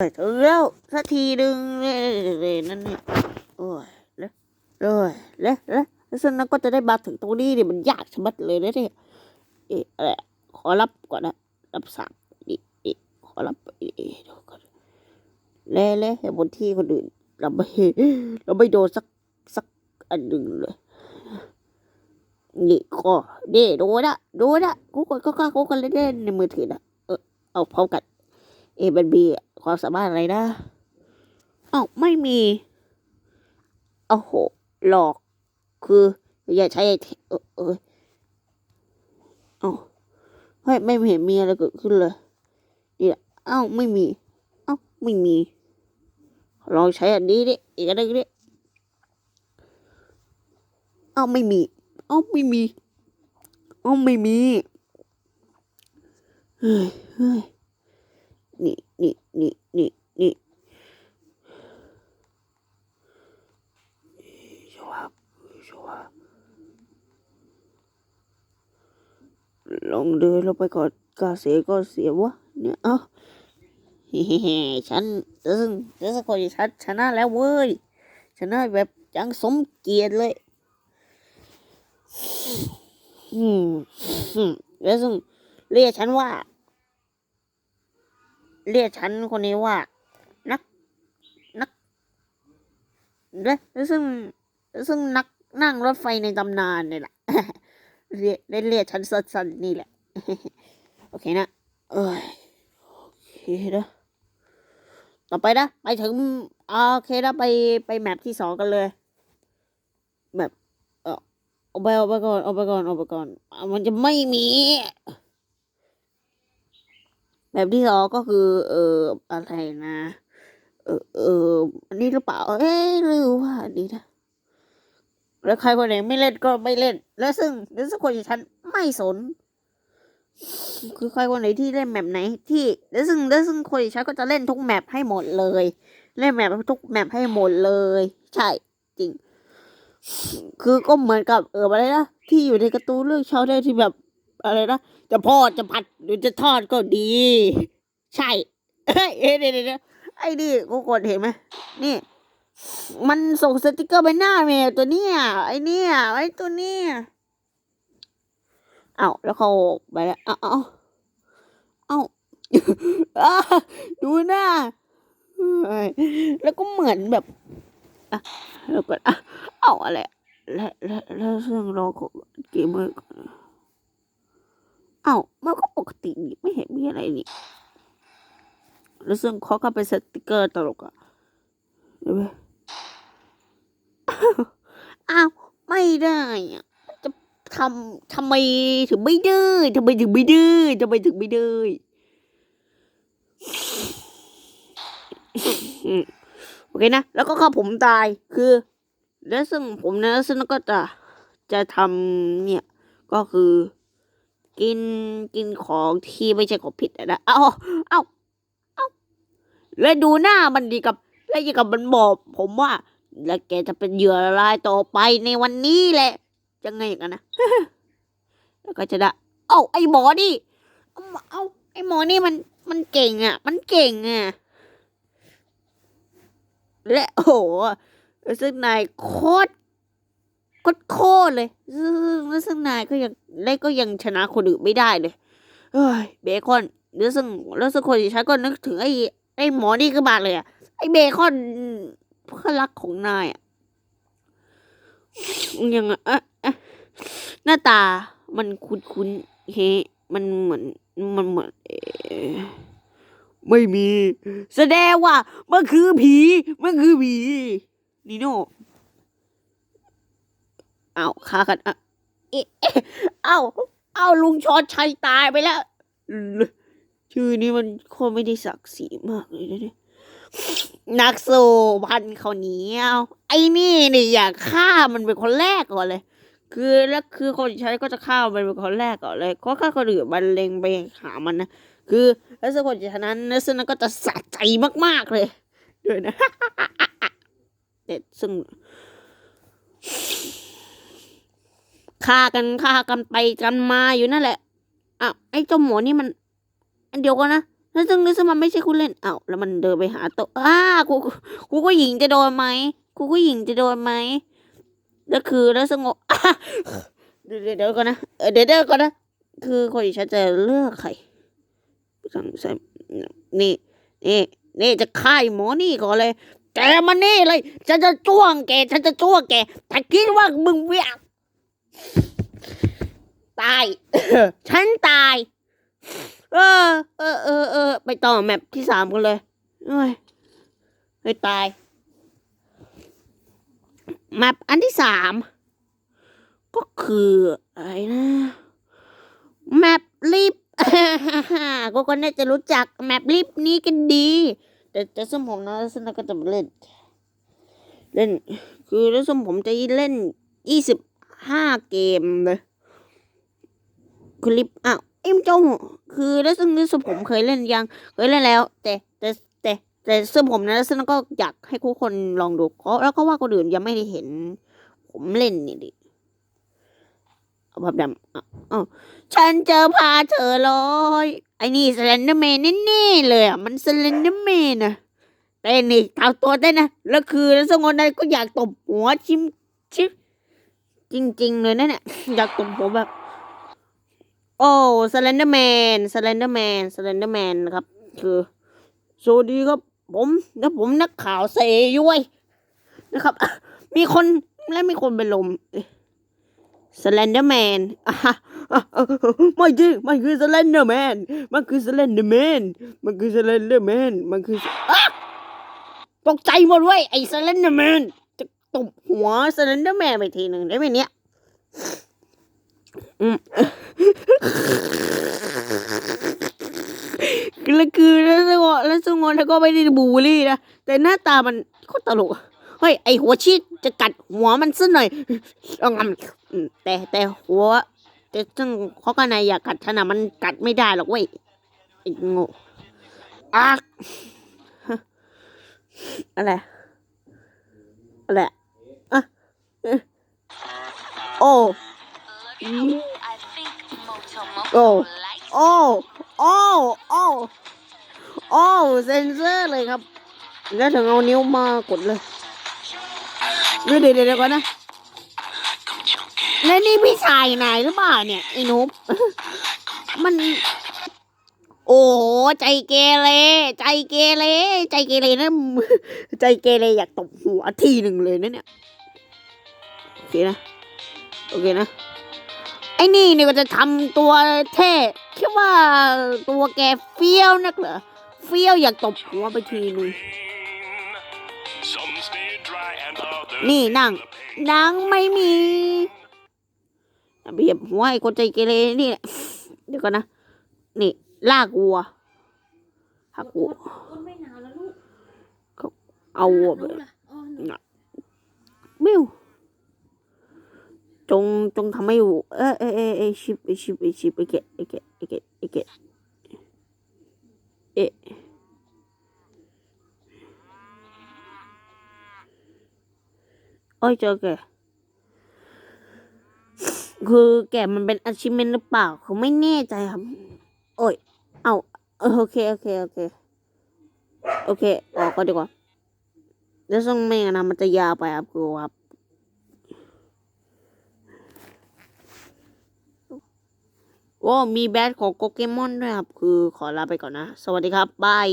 เถึงแล้วสักทีหนึ่งเลยนั่นเนี่ยโอ้ยแล้วเลยแล้วแล้วแล้วซึ่งนั้นก็จะได้มาถึงตรงนี้เนี่ยมันยากชะมัดเลยนะเนี่ยเอ๊ะอะไรขอรับก่อนนะรับสามนี่นี่ขอรับเอ๊ะดี๋ยวก่อนแล้วแล้วเห็นบนที่คนอื่นเราไม่เราไม่โดนสักสักอันหนึ่งเลยนี่ก็นี่ดูนะดูนะกูก็ก็กูก็เล่นในมือถือนะเออเอาพร้อมกัน เอบันบีความสามารถอะไรนะอ้าไม่มีโอ้โหหลอก คือ อย่าใช้เออเอออ้าเฮ้ยไม่เห็นมีอะไรเกิดขึ้นเลยนี่อ้าวไม่มีอ้าวไม่มีลองใช้อันนี้ดิอีกอันนึงดิอ้าวไม่มีอ้าวไม่มีอ้าวไม่มีเฮ้ยเฮ้ย นี่นี่นี่นี่นี่ชัวชัวลองเดินลงไปก่อนกาเสียก็เสียวะเนี่ยเอ้าเฮ้ฉันซึ่งซึ่งคนฉันชนะแล้วเว้ยชนะแบบจังสมเกียรติเลยอืมอืมแล้วซึ่งเรียกฉันว่า เรียกฉันคนนี้ว่า นัก นักและและซึ่งและซึ่งนักนั่งรถไฟในตำนานนี่แหละเรียกได้เรียกฉันสั้นๆนี่แหละ โอเคนะ เอ้ยโอเคนะต่อไปนะ ไปถึงโอเคนะไปไปแมปที่สองกันเลยแมปเออเอาไปเอาไปก่อนเอาไปก่อนเอาไปก่อนมันจะไม่มี แบบที่สองก็คือ เอออะไรนะ เออเอออันนี้หรือเปล่า เอ๊ะหรือว่าอันนี้นะแล้วใครคนไหนไม่เล่นก็ไม่เล่น แล้วซึ่งแล้วซึ่งคนอย่างฉันไม่สน คือใครคนไหนที่เล่นแมปไหน ที่แล้วซึ่งแล้วซึ่งคนอย่างฉันก็จะเล่นทุกแมปให้หมดเลย เล่นแมปทุกแมปให้หมดเลย ใช่จริง คือก็เหมือนกับเอออะไรนะที่อยู่ในการ์ตูนเรื่องชาวได้ที่แบบ อะไรนะจะทอดจะผัดหรือจะทอดก็ดี ใช่เอ้ยเดี๋ยวเดี๋ยวไอ้นี่กูกดเห็นไหมนี่ มันส่งสติกเกอร์ไปหน้าแมวตัวเนี้ยไอ้เนี่ยไอ้ตัวเนี้ยเอาแล้วเขาไปแล้วเอาเอาเอาดูหน้าแล้วก็เหมือนแบบอะแล้วก็อะเอาอะไรแล้วแล้วแล้วซึ่งเราก็เกมเมอร์ก่อ เอ้ามันก็ปกตินี่ไม่เห็นมีอะไรนี่แล้วซึ่งเขาก็เป็นสติกเกอร์ตลกอะเห็นไหมอ้าวไม่ได้อะจะทำทำไมถึงไม่ได้ทำไมถึงไม่ได้ทำไมถึงไม่ได้อโอเคนะ แล้วก็ข้าผมตายคือ แล้วซึ่งผมนะซึ่งก็จะจะทำเนี่ย ก็คือ กินกินของที่ไม่ใช่ของผิดอะนะเอาเอาเอาแล้วดูหน้ามันดีกับ แล้วยังกับมันบอกผมว่า แล้วแกจะเป็นเหยื่อรายต่อไปในวันนี้แหละจะไงอย่างนั้นนะแล้วก็จะได้เอ้าไอ้หมอนี่เอาเอาไอหมอนี่มันมันเก่งอะ มันเก่งอะ และโอ้โหซึ่งนายโคตร โคตรโคตรเลยซึ่งแล้วซึ่งนายก็ยังและก็ยังชนะคนอื่นไม่ได้เลยเฮ้ยเบคอนแล้วซึ่งแล้วซึ่งคนที่ฉันก็นึกถึงไอ้ไอ้หมอนี่ขึ้นมาเลยอะไอ้เบคอนเพื่อนรักของนายอะยังไงอะหน้าตามันคุ้นๆเฮมันเหมือนมันเหมือนไม่มี แสดงว่ามันคือผี มันคือผีนิโน่ เอาฆ่ากันอะเอ๊ะเอ๊ะเอาเอาลุงชอนชัยตายไปแล้ว ชื่อนี้มันโคตรไม่ได้ศักดิ์ศรีมากเลยนะเนี่ยนักสู้พันเขาเหนียว ไอ้นี่นี่อยากฆ่ามันเป็นคนแรกก่อนเลย คือแล้วคือคนใช้ก็จะฆ่ามันเป็นคนแรกก่อนเลยเพราะฆ่าคนอื่นมันเล็งไปหามันนะคือแล้วซึ่งคนฉะนั้นแล้วซึ่งนั้นก็จะสะใจมากๆเลยด้วยนะเด็ดซึ่ง ฆ่ากันฆ่ากันไปกันมาอยู่นั่นแหละอะไอ้เจ้าหมอนี่มัน อันเดียวกันนะแล้วซึ่งนึกซะมันไม่ใช่คุณเล่นเอ้าแล้วมันเดินไปหาโต๊ะอ้ากูกูก็หญิงจะโดนไหมกูก็หญิงจะโดนไหมแล้วคือแล้วสงบเดี๋ยวเดี๋ยวก่อนนะเดี๋ยวเดี๋ยวก่อนนะคือคนที่ฉันจะเลือกใครสั่งใส่นี่นี่นี่จะฆ่าไอ้หมอนี่ก่อนเลยแกมานี่เลย ฉันจะจ้วงแก ฉันจะจ้วงแกถ้าคิดว่ามึงเวีย ตาย ฉันตาย เออ เออเออเออไปต่อแมปที่สามกันเลยเอ้ยให้ตายแมปอันที่สามก็คืออะไรนะแมปลิฟก็คนน่าจะรู้จักแมปลิฟนี้กันดี แต่แต่สมผมนะสนก็จะเล่น เล่น คือแล้วสมผมจะเล่นยี่สิบห้าเกมเลย คลิฟต์อ้าวเอ็มเจ้าคือแล้วซึ่งนี่สผมเคยเล่นยังเคยเล่นแล้ว แต่แต่แต่แต่ซึ่งผมนะซึ่งก็อยากให้ทุกคนลองดูเพราะแล้วก็ว่าคนอื่นยังไม่ได้เห็น ผมเล่นนี่ดิเอาแบบดำอะอ้าวฉันเจอพาเธอลอยไอ้นี่สแลนเดอร์แมนแน่ๆเลยอะมันสแลนเดอร์แมนนะเต้นนี่ทำตัวเต้นนะแล้วคือแล้วสงวนนั้นก็อยากตบหัวชิมชิมจริง ๆ เลยนะเนี่ยอยากตบหัวแบบ โอ้สแลนเดอร์แมนสแลนเดอร์แมนสแลนเดอร์แมนนะครับ คือสวัสดีครับ ผมและผมนักข่าวเซยุ้ยนะครับ มีคนและมีคนเป็นลมสแลนเดอร์แมนไม่จริงมันคือสแลนเดอร์แมนมันคือสแลนเดอร์แมนมันคือสแลนเดอร์แมนมันคือตกใจหมดเว้ยไอ้สแลนเดอร์แมนจะตบหัวสแลนเดอร์แมนไปทีหนึ่งได้ไหมเนี่ยอืม แล้วคือแล้วสงวนแล้วสงวนแล้วก็ไม่ได้บูลลี่นะ แต่หน้าตามันโคตรตลกเฮ้ยไอหัวชีจะกัดหัวมันซะหน่อยเอางำแต่แต่หัว แต่ซึ่งเขากันนายอยากกัดฉันนะมันกัดไม่ได้หรอกเว้ยไอ้โง่อักอะไรอะไร Moto Moto Oh. likes โอ้ โอ้ โอ้ โอ้เซนเซอร์เลยครับ แล้วถึงเอานิ้วมากดเลยเดี๋ยวเดี๋ยวเดี๋ยวก่อนนะแล้วนี่พี่ชายนายหรือเปล่าเนี่ยไอ้นุ๊บมัน โอ้โหใจเกเรใจเกเรใจเกเรนะใจเกเรอยากตบหัวทีหนึ่งเลยนะเนี่ยโอเคนะ โอเคนะ ไอ้นี่เนี่ยก็จะทำตัวเท่คิดว่าตัวแกเฟี้ยวนักเหรอ เฟี้ยวอยากตบหัวไปทีนึง Some stay dry and others นี่นั่งนางไม่มีเบียบหัวไอ้คนใจเกเรนี่แหละเดี๋ยวก่อนนะ นี่ ลากวัวหักวัวอ้นไม่หนาวแล้วลูกเอาวัวไปรู้ล่ะอ๋อหนูมิว จงจงทำให้เออเออเออเอชิบไอชิบไอชิบไอเกะไอเกะไอเกะไอเกะเอโอ้ยเจอแกคือแกมันเป็น achievement หรือเปล่าเขาไม่แน่ใจครับ โอ้ย เอาโอเค โอเค โอเค โอเค ออกก็ดีกว่า แล้วซึ่งไม่งั้นะมันจะยาวไปครับครูครับ โอ้มีแบทของโปเกมอนด้วยครับ คือขอลาไปก่อนนะ สวัสดีครับ บาย